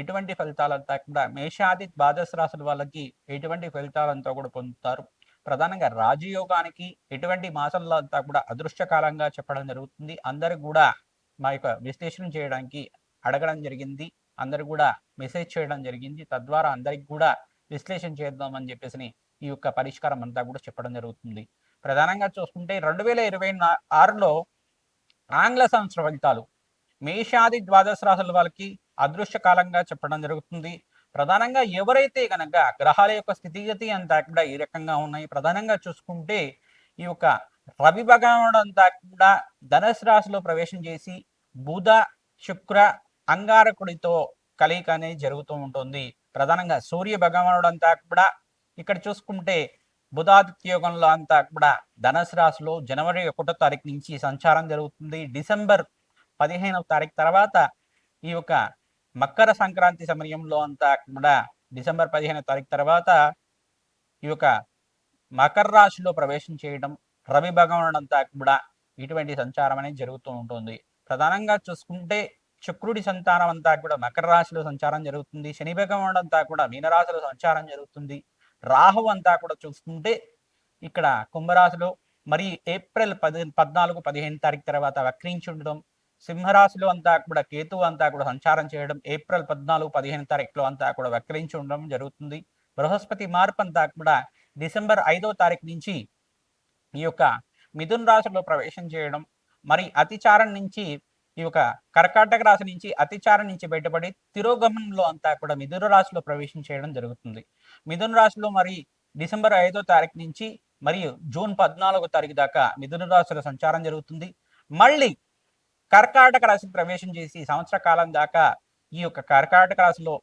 ఎటువంటి ఫలితాలంతా కూడా మేషాది ద్వాదశ రాశుల వాళ్ళకి ఎటువంటి ఫలితాలంతా కూడా పొందుతారు. ప్రధానంగా రాజయోగానికి ఎటువంటి మాసంలో అంతా కూడా అదృష్టకాలంగా చెప్పడం జరుగుతుంది. అందరికి కూడా మా యొక్క విశ్లేషణ చేయడానికి అడగడం జరిగింది. అందరు కూడా మెసేజ్ చేయడం జరిగింది. తద్వారా అందరికి కూడా విశ్లేషణ చేద్దామని చెప్పేసి ఈ యొక్క పరిష్కారం అంతా కూడా చెప్పడం జరుగుతుంది. ప్రధానంగా చూసుకుంటే రెండు వేల ఇరవై ఆరులో ఆంగ్ల సంవత్సర ఫలితాలు. మేషాది ద్వాదశ రాశుల వాళ్ళకి అదృష్ట కాలంగా చెప్పడం జరుగుతుంది. ప్రధానంగా ఎవరైతే గనక గ్రహాల యొక్క స్థితిగతి అంతా కూడా ఈ రకంగా ఉన్నాయి. ప్రధానంగా చూసుకుంటే ఈ యొక్క రవి భగవానుడు అంతా కూడా ధనుసు రాశిలో ప్రవేశం చేసి బుధ శుక్ర అంగారకుడితో కలయిక అనేది జరుగుతూ ఉంటుంది. ప్రధానంగా సూర్య భగవానుడు అంతా కూడా ఇక్కడ చూసుకుంటే బుధాదిత్య యోగంలో అంతా కూడా ధనుసు రాశిలో జనవరి ఒకటో తారీఖు నుంచి సంచారం జరుగుతుంది. డిసెంబర్ పదిహేనవ తారీఖు తర్వాత ఈ యొక్క మకర సంక్రాంతి సమయంలో అంతా కూడా డిసెంబర్ పదిహేను తారీఖు తర్వాత ఈ యొక్క మకర రాశిలో ప్రవేశం చేయడం రవి భగవానుడు అంతా కూడా ఇటువంటి సంచారం అనేది జరుగుతూ ఉంటుంది. ప్రధానంగా చూసుకుంటే శుక్రుడి సంతానం అంతా కూడా మకర రాశిలో సంచారం జరుగుతుంది. శని భగవానుడు అంతా కూడా మీనరాశిలో సంచారం జరుగుతుంది. రాహు అంతా కూడా చూసుకుంటే ఇక్కడ కుంభరాశిలో మరి ఏప్రిల్ పది పద్నాలుగు పదిహేను తారీఖు తర్వాత వక్రించి ఉండడం సింహరాశిలో అంతా కూడా కేతువు అంతా కూడా సంచారం చేయడం ఏప్రిల్ పద్నాలుగు పదిహేను తారీఖులో అంతా కూడా వక్రించి ఉండడం జరుగుతుంది. బృహస్పతి మార్పు అంతా కూడా డిసెంబర్ ఐదో తారీఖు నుంచి ఈ యొక్క మిథున్ రాశిలో ప్రవేశం చేయడం మరి అతిచారం నుంచి ఈ యొక్క కర్కాటక రాశి నుంచి అతిచారం నుంచి బయటపడి తిరోగమనంలో అంతా కూడా మిథున రాశిలో ప్రవేశం చేయడం జరుగుతుంది. మిథున రాశిలో మరి డిసెంబర్ ఐదో తారీఖు నుంచి మరియు జూన్ పద్నాలుగో తారీఖు దాకా మిథున రాశిలో సంచారం జరుగుతుంది. మళ్ళీ కర్కాటక రాశికి ప్రవేశం చేసి సంవత్సర కాలం దాకా ఈ యొక్క కర్కాటక రాశిలో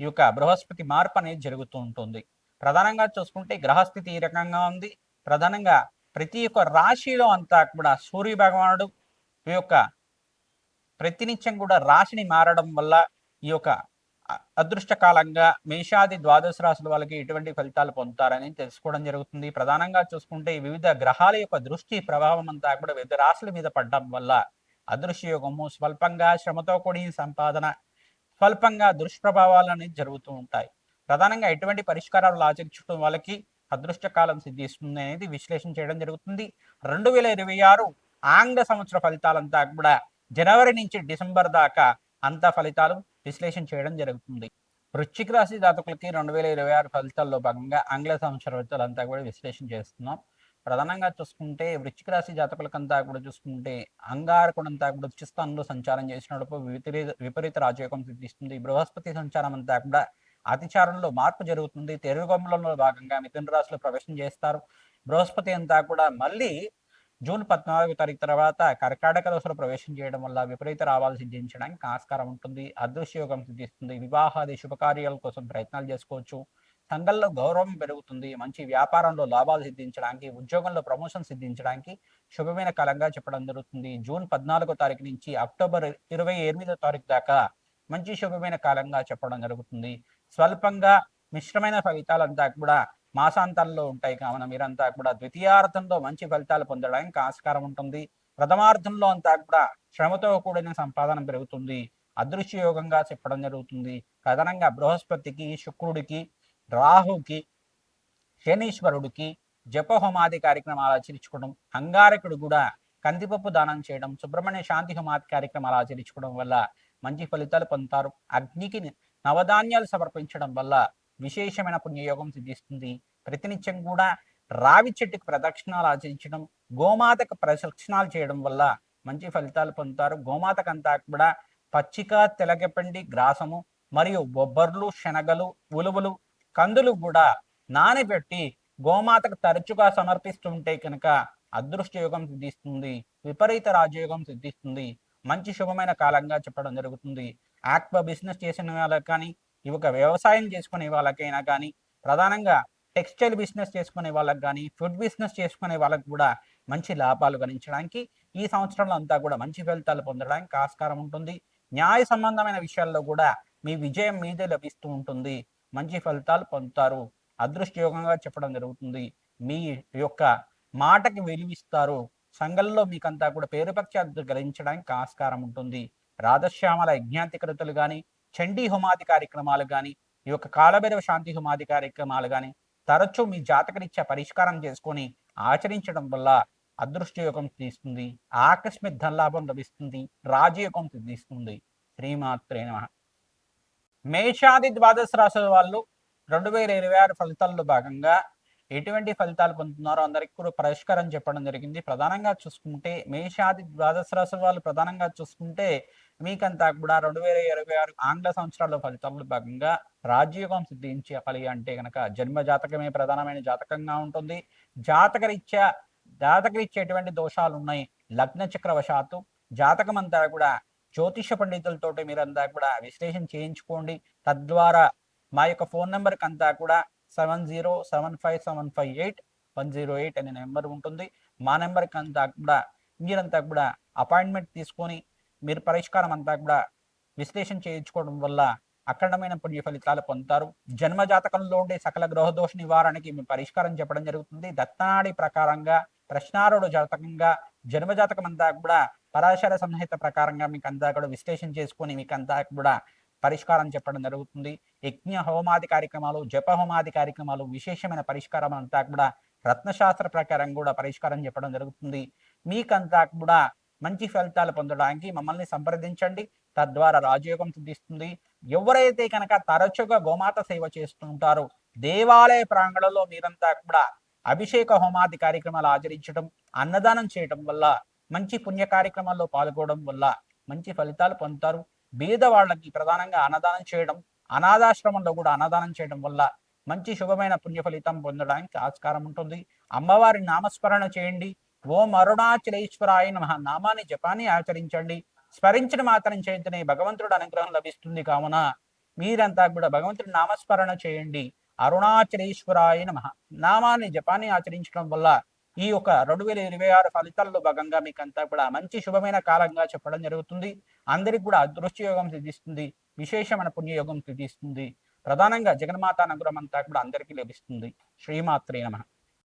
ఈ యొక్క బృహస్పతి మార్పు అనేది జరుగుతూ ఉంటుంది. ప్రధానంగా చూసుకుంటే గ్రహస్థితి ఈ రకంగా ఉంది. ప్రధానంగా ప్రతి ఒక్క రాశిలో అంతా కూడా సూర్య భగవానుడు ఈ యొక్క ప్రతినిత్యం కూడా రాశిని మారడం వల్ల ఈ యొక్క అదృష్టకాలంగా మేషాది ద్వాదశ రాశుల వాళ్ళకి ఎటువంటి ఫలితాలు పొందుతారని తెలుసుకోవడం జరుగుతుంది. ప్రధానంగా చూసుకుంటే వివిధ గ్రహాల యొక్క దృష్టి ప్రభావం అంతా కూడా వివిధ రాశుల మీద పడడం వల్ల అదృశ్యయోగము స్వల్పంగా శ్రమతో కూడిన సంపాదన స్వల్పంగా దుష్ప్రభావాలు అనేది జరుగుతూ ఉంటాయి. ప్రధానంగా ఎటువంటి పరిష్కారాలు ఆచరించడం వాళ్ళకి అదృష్టకాలం సిద్ధిస్తుంది అనేది విశ్లేషణ చేయడం జరుగుతుంది. రెండు వేల ఇరవై ఆరు ఆంగ్ల సంవత్సర ఫలితాలంతా కూడా జనవరి నుంచి డిసెంబర్ దాకా అంత ఫలితాలు విశ్లేషణ చేయడం జరుగుతుంది. వృశ్చిక రాశి జాతకులకి రెండు వేల ఇరవై ఆరు ఫలితాల్లో భాగంగా ఆంగ్ల సంవత్సర ఫలితాలంతా కూడా విశ్లేషణ చేస్తున్నాం. ప్రధానంగా చూసుకుంటే వృశ్చిక రాశి జాతకులకంతా కూడా చూసుకుంటే అంగారకుడంతా కూడా ఉచ్చిస్థానంలో సంచారం చేసినప్పుడు విపరీత విపరీత రాజయోగం సిద్ధిస్తుంది. బృహస్పతి సంచారం అంతా కూడా అతిచారంలో మార్పు జరుగుతుంది. తెరుగుమలలో భాగంగా మిథున రాశిలో ప్రవేశం చేస్తారు. బృహస్పతి అంతా కూడా మళ్ళీ జూన్ పద్నాలుగు తారీఖు తర్వాత కర్కాటక దశలో ప్రవేశం చేయడం వల్ల విపరీత రావాలు సిద్ధించడానికి ఆస్కారం ఉంటుంది. అదృశ్యయోగం సిద్ధిస్తుంది. వివాహాది శుభకార్యాల కోసం ప్రయత్నాలు చేసుకోవచ్చు. సంఘంలో గౌరవం పెరుగుతుంది మంచి వ్యాపారంలో లాభాలు సిద్ధించడానికి ఉద్యోగంలో ప్రమోషన్ సిద్ధించడానికి శుభమైన కాలంగా చెప్పడం జరుగుతుంది. జూన్ పద్నాలుగో తారీఖు నుంచి అక్టోబర్ ఇరవై ఎనిమిదో తారీఖు దాకా మంచి శుభమైన కాలంగా చెప్పడం జరుగుతుంది. స్వల్పంగా మిశ్రమైన ఫలితాలంతా కూడా మాసాంతాల్లో ఉంటాయి. కావున మీరంతా కూడా ద్వితీయార్థంలో మంచి ఫలితాలు పొందడానికి ఆస్కారం ఉంటుంది. ప్రథమార్థంలో అంతా కూడా శ్రమతో కూడిన సంపాదన పెరుగుతుంది. అదృశ్యయోగంగా చెప్పడం జరుగుతుంది. ప్రధానంగా బృహస్పతికి శుక్రుడికి రాహుకి శనీశ్వరుడికి జపహోమాది కార్యక్రమాలు ఆచరించుకోవడం అంగారకుడు కూడా కందిపప్పు దానం చేయడం సుబ్రహ్మణ్య శాంతి హోమాది కార్యక్రమాలు ఆచరించుకోవడం వల్ల మంచి ఫలితాలు పొందుతారు. అగ్నికి నవధాన్యాలు సమర్పించడం వల్ల విశేషమైన పుణ్యయోగం సిద్ధిస్తుంది. ప్రతినిత్యం కూడా రావి చెట్టుకు ప్రదక్షిణాలు ఆచరించడం గోమాతకు ప్రదక్షిణాలు చేయడం వల్ల మంచి ఫలితాలు పొందుతారు. గోమాతకంతా కూడా పచ్చిక తెలగపిండి గ్రాసము మరియు బొబ్బర్లు శనగలు ఉలువలు కందులు కూడా నానబెట్టి గోమాతకు తరచుగా సమర్పిస్తుంటే కనుక అదృష్ట యోగం సిద్ధిస్తుంది విపరీత రాజయోగం సిద్ధిస్తుంది మంచి శుభమైన కాలంగా చెప్పడం జరుగుతుంది. ఆక్వా బిజినెస్ చేసిన వాళ్ళకి కానీ ఈ ఒక వ్యవసాయం చేసుకునే వాళ్ళకైనా కానీ ప్రధానంగా టెక్స్టైల్ బిజినెస్ చేసుకునే వాళ్ళకి కానీ ఫుడ్ బిజినెస్ చేసుకునే వాళ్ళకి కూడా మంచి లాభాలు గణించడానికి ఈ సంవత్సరంలో అంతా కూడా మంచి ఫలితాలు పొందడానికి ఆస్కారం ఉంటుంది. న్యాయ సంబంధమైన విషయాల్లో కూడా మీ విజయం మీదే లభిస్తూ ఉంటుంది. మంచి ఫలితాలు పొందుతారు. అదృష్టయోగంగా చెప్పడం జరుగుతుంది. మీ యొక్క మాటకి విలువిస్తారు. సంఘంలో మీకంతా కూడా పేరు గ్రహించడానికి ఆస్కారం ఉంటుంది. రాధశ్యామల యజ్ఞాంతికృతులు కానీ చండీ హోమాది కార్యక్రమాలు కానీ ఈ యొక్క కాలభైరవ శాంతి హోమాది కార్యక్రమాలు కానీ తరచూ మీ జాతకరీత్యా పరిష్కారం చేసుకొని ఆచరించడం వల్ల అదృష్టయోగం తీస్తుంది. ఆకస్మిక ధనలాభం లభిస్తుంది. రాజయోగం సిద్ధిస్తుంది శ్రీమాత్రే నమ. మేషాది ద్వాదశ రాశుల వాళ్ళు రెండు వేల ఇరవై ఆరు ఫలితాల్లో భాగంగా ఎటువంటి ఫలితాలు పొందుతున్నారో అందరికీ కూడా పరిష్కారం చెప్పడం జరిగింది. ప్రధానంగా చూసుకుంటే మేషాది ద్వాదశ రాశుల వాళ్ళు ప్రధానంగా చూసుకుంటే మీకంతా కూడా రెండు వేల ఇరవై ఆరు ఆంగ్ల సంవత్సరాల ఫలితాల్లో భాగంగా రాజయోగం సిద్ధించాలి అంటే కనుక జన్మ జాతకమే ప్రధానమైన జాతకంగా ఉంటుంది. జాతకరీత్యా జాతకరీత్యా ఎటువంటి దోషాలు ఉన్నాయి లగ్న చక్రవశాత్తు జాతకం అంతా కూడా జ్యోతిష పండితులతోటి మీరంతా కూడా విశ్లేషణ చేయించుకోండి. తద్వారా మా యొక్క ఫోన్ నెంబర్కి అంతా కూడా seven zero seven five seven five eight one zero eight అనే నెంబర్ ఉంటుంది. మా నెంబర్కి అంతా కూడా మీరంతా కూడా అపాయింట్మెంట్ తీసుకొని మీరు పరిష్కారం అంతా కూడా విశ్లేషణ చేయించుకోవడం వల్ల అఖండమైన పుణ్య ఫలితాలు పొందుతారు. జన్మ జాతకంలో ఉండే సకల గ్రహదోష నివారణకి మీ పరిష్కారం చెప్పడం జరుగుతుంది. దత్తనాడి ప్రకారంగా ప్రశ్నారుడు జాతకంగా జన్మ జాతకం అంతా కూడా పరాశర సంహిత ప్రకారంగా మీకు అంతా కూడా విశ్లేషణ చేసుకొని మీకు అంతా కూడా పరిష్కారం చెప్పడం జరుగుతుంది. యజ్ఞ హోమాది కార్యక్రమాలు జప హోమాది కార్యక్రమాలు విశేషమైన పరిష్కారం అంతా కూడా రత్నశాస్త్ర ప్రకారం కూడా పరిష్కారం చెప్పడం జరుగుతుంది. మీకంతా కూడా మంచి ఫలితాలు పొందడానికి మమ్మల్ని సంప్రదించండి. తద్వారా రాజయోగం సిద్ధిస్తుంది. ఎవరైతే కనుక తరచుగా గోమాత సేవ చేస్తుంటారో దేవాలయ ప్రాంగణంలో మీరంతా కూడా అభిషేక హోమాది కార్యక్రమాలు ఆచరించడం అన్నదానం చేయడం వల్ల మంచి పుణ్య కార్యక్రమాల్లో పాల్గొనడం వల్ల మంచి ఫలితాలు పొందుతారు. బీద వాళ్ళకి ప్రధానంగా అన్నదానం చేయడం అనాథాశ్రమంలో కూడా అన్నదానం చేయడం వల్ల మంచి శుభమైన పుణ్య ఫలితం పొందడానికి ఆస్కారం ఉంటుంది. అమ్మవారి నామస్మరణ చేయండి. ఓం అరుణాచలేశ్వరాయ నమ. నామాన్ని జపాన్ని ఆచరించండి. స్మరించిన మాత్రం చేతనే భగవంతుడు అనుగ్రహం లభిస్తుంది కావున మీరంతా కూడా భగవంతుడి నామస్మరణ చేయండి. అరుణాచలేశ్వరాయ నమ. నామాన్ని జపాన్ని ఆచరించడం వల్ల ఈ యొక్క రెండు వేల ఇరవై ఆరు ఫలితాల్లో భాగంగా మీకు అంతా కూడా మంచి శుభమైన కాలంగా చెప్పడం జరుగుతుంది. అందరికి కూడా అదృష్టయోగం సిద్ధిస్తుంది. విశేషమైన పుణ్యయోగం సిద్ధిస్తుంది. ప్రధానంగా జగన్మాత అనుగ్రహం అంతా కూడా అందరికీ లభిస్తుంది. శ్రీమాత్రే నమ.